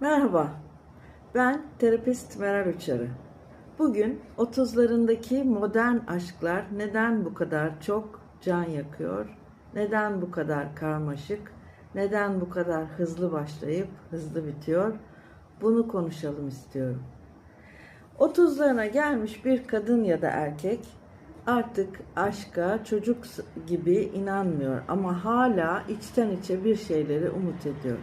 Merhaba, ben terapist Meral Uçarı. Bugün 30'larındaki modern aşklar neden bu kadar çok can yakıyor, neden bu kadar karmaşık, neden bu kadar hızlı başlayıp hızlı bitiyor, bunu konuşalım istiyorum. 30'larına gelmiş bir kadın ya da erkek artık aşka çocuk gibi inanmıyor ama hala içten içe bir şeyleri umut ediyor.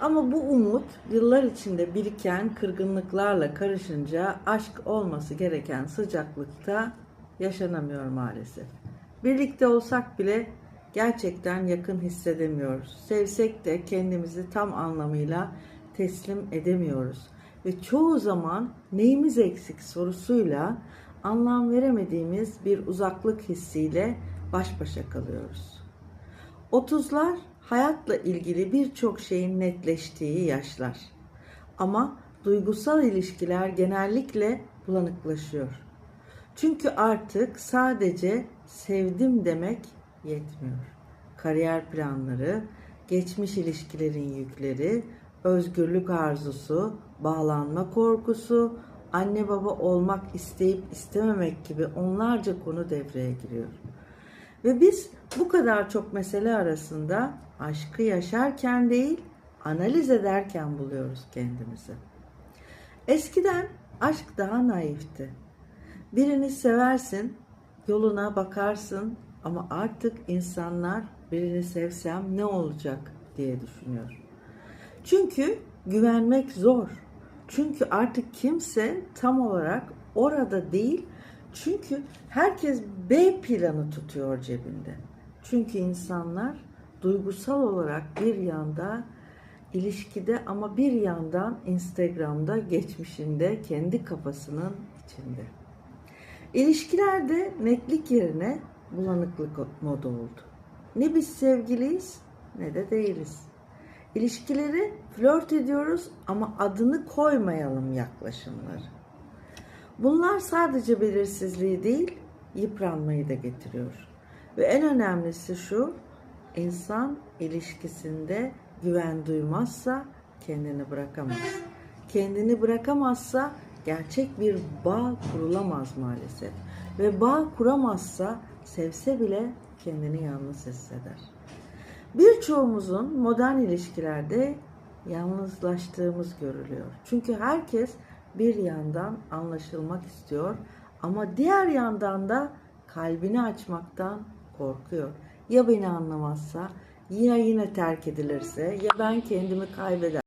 Ama bu umut yıllar içinde biriken kırgınlıklarla karışınca aşk olması gereken sıcaklıkta yaşanamıyor maalesef. Birlikte olsak bile gerçekten yakın hissedemiyoruz. Sevsek de kendimizi tam anlamıyla teslim edemiyoruz. Ve çoğu zaman neyimiz eksik sorusuyla anlam veremediğimiz bir uzaklık hissiyle baş başa kalıyoruz. 30'lar hayatla ilgili birçok şeyin netleştiği yaşlar. Ama duygusal ilişkiler genellikle bulanıklaşıyor. Çünkü artık sadece sevdim demek yetmiyor. Kariyer planları, geçmiş ilişkilerin yükleri, özgürlük arzusu, bağlanma korkusu, anne baba olmak isteyip istememek gibi onlarca konu devreye giriyor. Ve biz bu kadar çok mesele arasında aşkı yaşarken değil, analiz ederken buluyoruz kendimizi. Eskiden aşk daha naifti. Birini seversin, yoluna bakarsın ama artık insanlar birini sevsem ne olacak diye düşünüyor. Çünkü güvenmek zor. Çünkü artık kimse tam olarak orada değil. Çünkü herkes B planı tutuyor cebinde. Çünkü insanlar duygusal olarak bir yanda ilişkide ama bir yandan Instagram'da geçmişinde kendi kafasının içinde. İlişkilerde netlik yerine bulanıklık modu oldu. Ne biz sevgiliyiz ne de değiliz. İlişkileri flört ediyoruz ama adını koymayalım yaklaşımları. Bunlar sadece belirsizliği değil, yıpranmayı da getiriyor. Ve en önemlisi şu, insan ilişkisinde güven duymazsa kendini bırakamaz. Kendini bırakamazsa gerçek bir bağ kurulamaz maalesef. Ve bağ kuramazsa sevse bile kendini yalnız hisseder. Birçoğumuzun modern ilişkilerde yalnızlaştığımız görülüyor. Çünkü herkes bir yandan anlaşılmak istiyor ama diğer yandan da kalbini açmaktan korkuyor. Ya beni anlamazsa, ya yine terk edilirse, ya ben kendimi kaybeder.